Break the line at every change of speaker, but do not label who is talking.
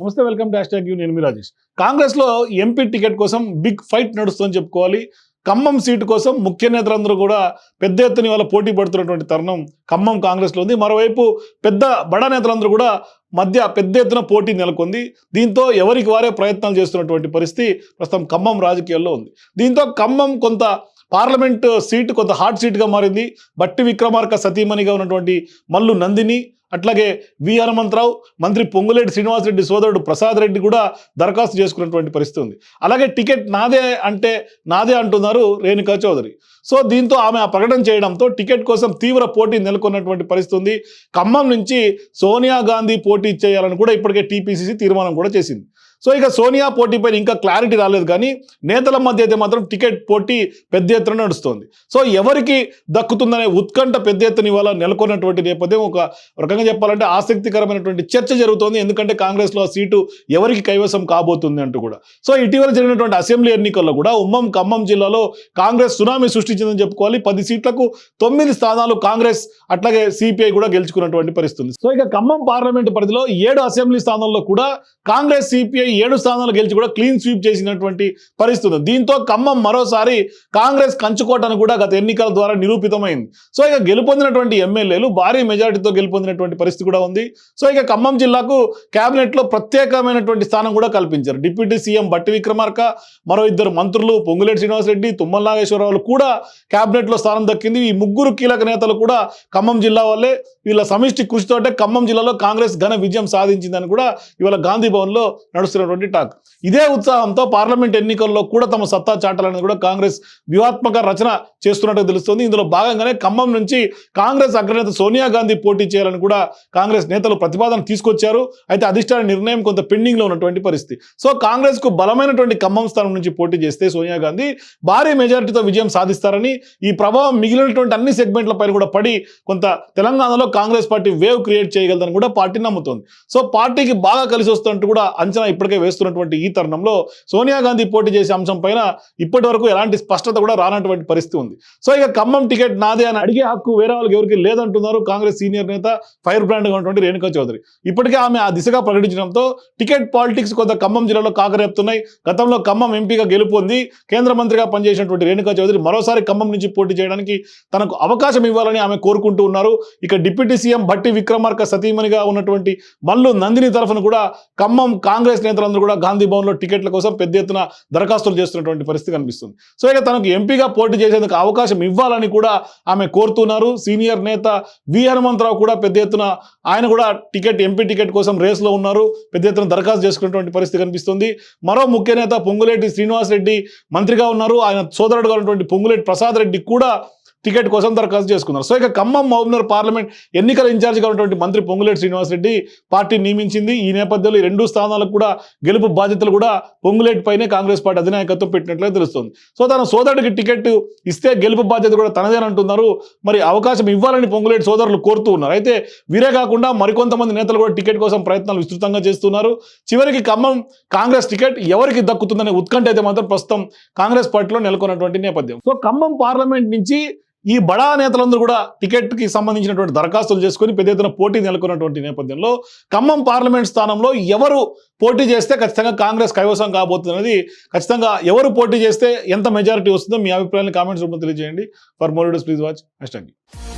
నమస్తే welcome dash hash tag you నేను మీ రాజేష్. కాంగ్రెస్లో ఎంపీ టికెట్ కోసం బిగ్ ఫైట్ నడుస్తుందని చెప్పుకోవాలి. ఖమ్మం సీటు కోసం ముఖ్య నేతలందరూ కూడా పెద్ద ఎత్తున ఇవాళ పోటీ పడుతున్నటువంటి తరుణం ఖమ్మం కాంగ్రెస్లో ఉంది. మరోవైపు పెద్ద బడా నేతలందరూ కూడా మధ్య పెద్ద ఎత్తున పోటీ నెలకొంది. దీంతో ఎవరికి వారే ప్రయత్నాలు చేస్తున్నటువంటి పరిస్థితి ప్రస్తుతం ఖమ్మం రాజకీయాల్లో ఉంది. దీంతో ఖమ్మం కొంత పార్లమెంట్ సీటు కొంత హాట్ సీట్గా మారింది. బట్టి విక్రమార్క సతీమణిగా ఉన్నటువంటి మల్లు నందిని అట్లాగే వి హనుమంతరావు మంత్రి పొంగులేటి శ్రీనివాసరెడ్డి సోదరుడు ప్రసాద్ రెడ్డి కూడా దరఖాస్తు చేసుకున్నటువంటి పరిస్థితి ఉంది. అలాగే టికెట్ నాదే అంటే నాదే అంటున్నారు రేణుకా చౌదరి. సో దీంతో ఆమె ఆ ప్రకటన చేయడంతో టికెట్ కోసం తీవ్ర పోటీ నెలకొన్నటువంటి పరిస్థితి ఉంది. ఖమ్మం నుంచి సోనియా గాంధీ పోటీ చేయాలని కూడా ఇప్పటికే టీపీసీసీ తీర్మానం కూడా చేసింది. సో ఇక సోనియా పోటీ పైన ఇంకా క్లారిటీ రాలేదు కానీ నేతల మధ్య అయితే మాత్రం టికెట్ పోటీ పెద్ద ఎత్తున నడుస్తోంది. సో ఎవరికి దక్కుతుందనే ఉత్కంఠ పెద్ద ఎత్తున ఇవాళ నెలకొన్నటువంటి నేపథ్యం ఒక రకంగా చెప్పాలంటే ఆసక్తికరమైనటువంటి చర్చ జరుగుతోంది. ఎందుకంటే కాంగ్రెస్లో ఆ సీటు ఎవరికి కైవసం కాబోతుంది అంటూ కూడా. సో ఇటీవల జరిగినటువంటి అసెంబ్లీ ఎన్నికల్లో కూడా ఉమ్మం ఖమ్మం జిల్లాలో కాంగ్రెస్ సునామీ సృష్టించిందని చెప్పుకోవాలి. పది సీట్లకు తొమ్మిది స్థానాలు కాంగ్రెస్ అట్లాగే సిపిఐ కూడా గెలుచుకున్నటువంటి పరిస్థితి ఉంది. సో ఇక ఖమ్మం పార్లమెంటు పరిధిలో ఏడు అసెంబ్లీ స్థానాల్లో కూడా కాంగ్రెస్ సిపిఐ ఏడు స్థానాలు గెలిచి కూడా క్లీన్ స్వీప్ చేసినటువంటి పరిస్థితి దీంతో ఖమ్మం మరోసారి కాంగ్రెస్ కంచుకోటను కూడా గత ఎన్నికల ద్వారా నిరూపితమైంది. సో ఇక గెలుపొందినటువంటి ఎమ్మెల్యేలు భారీ మెజారిటీతో గెలుపొందినటువంటి పరిస్థితి కూడా ఉంది. సో ఇక ఖమ్మం జిల్లాకు కేబినెట్లో ప్రత్యేకమైనటువంటి స్థానం కూడా కల్పించారు. డిప్యూటీ సీఎం బట్టి విక్రమార్క మరో ఇద్దరు మంత్రులు పొంగులేటి శ్రీనివాసరెడ్డి తుమ్మల నాగేశ్వరరావు కూడా కేబినెట్లో స్థానం దక్కింది. ఈ ముగ్గురు కీలక నేతలు కూడా ఖమ్మం జిల్లా వల్లే వీళ్ళ సమిష్టి కృషితోటే ఖమ్మం జిల్లాలో కాంగ్రెస్ ఘన విజయం సాధించిందని కూడా ఇవాళ గాంధీ భవన్లో నడుస్తున్నటువంటి టాక్. ఇదే ఉత్సాహంతో పార్లమెంట్ ఎన్నికల్లో కూడా తమ సత్తా చాటాలని కూడా కాంగ్రెస్ వ్యూహాత్మక రచన చేస్తున్నట్టు తెలుస్తుంది. ఇందులో భాగంగానే ఖమ్మం నుంచి కాంగ్రెస్ అగ్రనేత సోనియా గాంధీ పోటీ చేయాలని కూడా కాంగ్రెస్ నేతలు ప్రతిపాదన తీసుకొచ్చారు. అయితే అధిష్టాన నిర్ణయం కొంత పెండింగ్లో ఉన్నటువంటి పరిస్థితి. సో కాంగ్రెస్కు బలమైనటువంటి ఖమ్మం స్థానం నుంచి పోటీ చేస్తే సోనియా గాంధీ భారీ మెజారిటీతో విజయం సాధిస్తారని ఈ ప్రభావం మిగిలినటువంటి అన్ని సెగ్మెంట్ల పైన కూడా పడి కొంత తెలంగాణలో కాంగ్రెస్ పార్టీ వేవ్ క్రియేట్ చేయగలదని కూడా పార్టీ నమ్ముతోంది. సో పార్టీకి బాగా కలిసి వస్తున్నట్టు కూడా అంచనా ఇప్పటికే వేస్తున్నటువంటి ఈ తరుణంలో సోనియా గాంధీ పోటీ చేసే అంశం పైన ఇప్పటి వరకు ఎలాంటి స్పష్టత కూడా రానటువంటి పరిస్థితి ఉంది. సో ఇక ఖమ్మం టికెట్ నాదే అని అడిగే హక్కు వేరే వాళ్ళకి ఎవరికి లేదంటున్నారు కాంగ్రెస్ సీనియర్ నేత ఫైర్ బ్రాండ్గా ఉన్నటువంటి రేణుకా చౌదరి. ఇప్పటికే ఆమె ఆ దిశగా ప్రకటించడంతో టికెట్ పాలిటిక్స్ కొంత ఖమ్మం జిల్లాలో కాకరేపుతున్నాయి. గతంలో ఖమ్మం ఎంపీగా గెలుపొంది కేంద్ర మంత్రిగా పనిచేసినటువంటి రేణుకా చౌదరి మరోసారి ఖమ్మం నుంచి పోటీ చేయడానికి తనకు అవకాశం ఇవ్వాలని ఆమె కోరుకుంటూ ఉన్నారు. ఇక డిప్యూటీ సీఎం భట్టి విక్రమార్క సతీమణిగా ఉన్నటువంటి మల్లు నందిని తరఫున కూడా ఖమ్మం కాంగ్రెస్ నేతలందరూ కూడా గాంధీ భవన్లో టికెట్ల కోసం పెద్ద ఎత్తున దరఖాస్తులు చేస్తున్నటువంటి పరిస్థితి కనిపిస్తుంది. సో ఇక తనకు ఎంపీగా పోటీ చేసేందుకు అవకాశం ఇవ్వాలని కూడా ఆమె కోరుతున్నారు. సీనియర్ నేత వి హనుమంతరావు కూడా పెద్ద ఎత్తున ఆయన కూడా టికెట్ ఎంపీ టికెట్ కోసం రేస్లో ఉన్నారు. పెద్ద ఎత్తున దరఖాస్తు చేసుకున్నటువంటి పరిస్థితి కనిపిస్తుంది. మరో ముఖ్య నేత పొంగులేటి శ్రీనివాస్ రెడ్డి మంత్రిగా ఉన్నారు. ఆయన సోదరుడుగా ఉన్నటువంటి పొంగులేటి ప్రసాద్ రెడ్డి కూడా టికెట్ కోసం దరఖాస్తు చేసుకున్నారు. సో ఇక ఖమ్మం మహబూబ్నగర్ పార్లమెంట్ ఎన్నికల ఇన్ఛార్జిగా ఉన్నటువంటి మంత్రి పొంగులేటి శ్రీనివాసరెడ్డి పార్టీ నియమించింది. ఈ నేపథ్యంలో ఈ రెండు స్థానాలకు కూడా గెలుపు బాధ్యతలు కూడా పొంగులేటి పైనే కాంగ్రెస్ పార్టీ అధినాయకత్వం పెట్టినట్లుగా తెలుస్తుంది. సో తన సోదరుడికి టికెట్ ఇస్తే గెలుపు బాధ్యత కూడా తనదేనంటున్నారు మరి అవకాశం ఇవ్వాలని పొంగులేటి సోదరులు కోరుతూ ఉన్నారు. అయితే వీరే కాకుండా మరికొంతమంది నేతలు కూడా టికెట్ కోసం ప్రయత్నాలు విస్తృతంగా చేస్తున్నారు. చివరికి ఖమ్మం కాంగ్రెస్ టికెట్ ఎవరికి దక్కుతుందనే ఉత్కంఠ అయితే మాత్రం ప్రస్తుతం కాంగ్రెస్ పార్టీలో నెలకొన్నటువంటి నేపథ్యం. సో ఖమ్మం పార్లమెంట్ నుంచి ఈ బడా నేతలందరూ కూడా టికెట్కి సంబంధించినటువంటి దరఖాస్తులు చేసుకుని పెద్ద ఎత్తున పోటీ నెలకొన్నటువంటి నేపథ్యంలో ఖమ్మం పార్లమెంట్ స్థానంలో ఎవరు పోటీ చేస్తే ఖచ్చితంగా కాంగ్రెస్ కైవసం కాబోతున్నది ఖచ్చితంగా ఎవరు పోటీ చేస్తే ఎంత మెజారిటీ వస్తుందో మీ అభిప్రాయాన్ని కామెంట్స్ రూపంలో తెలియజేయండి. For more please watch hash